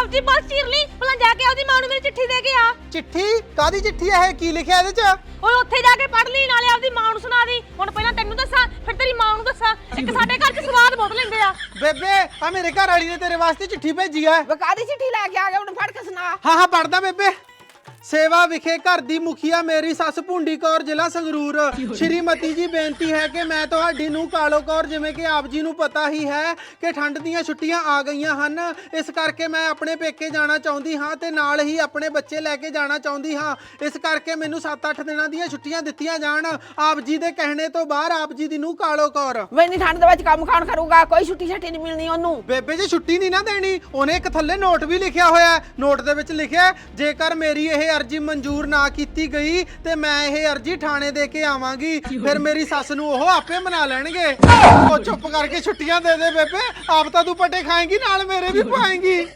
ਸਬਜ਼ੀ ਬਸ ਚੀਰ ਲਈ ਭਲਾ ਜਾ ਕੇ ਉਹਦੀ ਮਾਂ ਨੂੰ ਮੇਰੀ ਚਿੱਠੀ ਦੇ ਕੇ ਆ। ਚਿੱਠੀ? ਕਾਦੀ ਚਿੱਠੀ ਇਹ? ਕੀ ਲਿਖਿਆ ਇਹਦੇ 'ਚ? ਓਏ ਉੱਥੇ ਜਾ ਕੇ ਪੜ ਲਈ ਨਾਲੇ ਆਪਦੀ ਮਾਂ ਨੂੰ ਸੁਣਾ ਦੀ। ਹੁਣ ਪਹਿਲਾਂ ਤੈਨੂੰ ਦੱਸਾਂ ਫਿਰ ਤੇਰੀ ਮਾਂ ਨੂੰ ਦੱਸਾਂ। ਇੱਕ ਸਾਡੇ ਘਰ 'ਚ ਸਵਾਦ ਬਹੁਤ ਲੈਂਦੇ ਆ। ਬੇਬੇ ਆ ਮੇਰੇ ਘਰ ਵਾਲੀ ਨੇ ਤੇਰੇ ਵਾਸਤੇ ਚਿੱਠੀ ਭੇਜੀ ਆ। ਬਕਾਦੀ ਚਿੱਠੀ ਲੈ ਕੇ ਆ ਗਿਆ? ਹੁਣ ਫੜ ਕੇ ਸੁਣਾ। ਹਾਂ ਹਾਂ ਪੜਦਾ ਬੇਬੇ। ਸੇਵਾ ਵਿਖੇ ਘਰ ਦੀ ਮੁਖੀਆ ਮੇਰੀ ਸੱਸ ਭੁੰਡੀ ਕੌਰ ਜ਼ਿਲ੍ਹਾ ਸੰਗਰੂਰ। ਸ਼੍ਰੀਮਤੀ ਜੀ ਬੇਨਤੀ ਹੈ ਕਿ ਮੈਂ ਤੁਹਾਡੀ ਨੂੰ ਕਾਲੋ ਕੌਰ ਜਿਵੇਂ ਕਿ ਆਪ ਜੀ ਨੂੰ ਪਤਾ ਹੀ ਹੈ ਕਿ ਠੰਡ ਦੀਆਂ ਛੁੱਟੀਆਂ ਆ ਗਈਆਂ ਹਨ। ਇਸ ਕਰਕੇ ਮੈਂ ਆਪਣੇ ਪੇਕੇ ਜਾਣਾ ਚਾਹੁੰਦੀ ਹਾਂ ਤੇ ਨਾਲ ਹੀ ਆਪਣੇ ਬੱਚੇ ਲੈ ਕੇ ਜਾਣਾ ਚਾਹੁੰਦੀ ਹਾਂ। ਇਸ ਕਰਕੇ ਮੈਨੂੰ 7-8 ਦਿਨਾਂ ਦੀਆਂ ਛੁੱਟੀਆਂ ਦਿੱਤੀਆਂ ਜਾਣ। ਆਪ ਜੀ ਦੇ ਕਹਿਣੇ ਤੋਂ ਬਾਹਰ ਆਪ ਜੀ ਦੀ ਨੂੰ ਕਾਲੋ ਕੌਰ। ਮੈਂ ਨਹੀਂ ਠੰਡ ਦੇ ਵਿੱਚ ਕੰਮ ਖਾਣ ਕਰੂਗਾ? ਕੋਈ ਛੁੱਟੀ ਛੱਟੀ ਨਹੀਂ ਮਿਲਣੀ ਉਹਨੂੰ। ਬੇਬੇ ਜੇ ਛੁੱਟੀ ਨਹੀਂ ਨਾ ਦੇਣੀ। ਉਹਨੇ ਇੱਕ ਥੱਲੇ ਨੋਟ ਵੀ ਲਿਖਿਆ ਹੋਇਆ ਨੋਟ ਦੇ ਵਿੱਚ ਲਿਖਿਆ ਜੇਕਰ ਮੇਰੀ ਇਹ ਅਰਜੀ ਮਨਜ਼ੂਰ ਨਾ ਕੀਤੀ ਗਈ ਤੇ ਮੈਂ ਇਹ ਅਰਜੀ ਥਾਣੇ ਦੇ ਕੇ ਆਵਾਂਗੀ। ਫਿਰ ਮੇਰੀ ਸੱਸ ਨੂੰ ਉਹ ਆਪੇ ਮਨਾ ਲੈਣਗੇ। ਉਹ ਚੁੱਪ ਕਰਕੇ ਛੁੱਟੀਆਂ ਦੇ ਦੇ ਬੇਬੇ, ਆਪ ਤਾਂ ਤੂੰ ਪਟੇ ਖਾਏਂਗੀ, ਨਾਲ ਮੇਰੇ ਵੀ ਪਾਏਂਗੀ।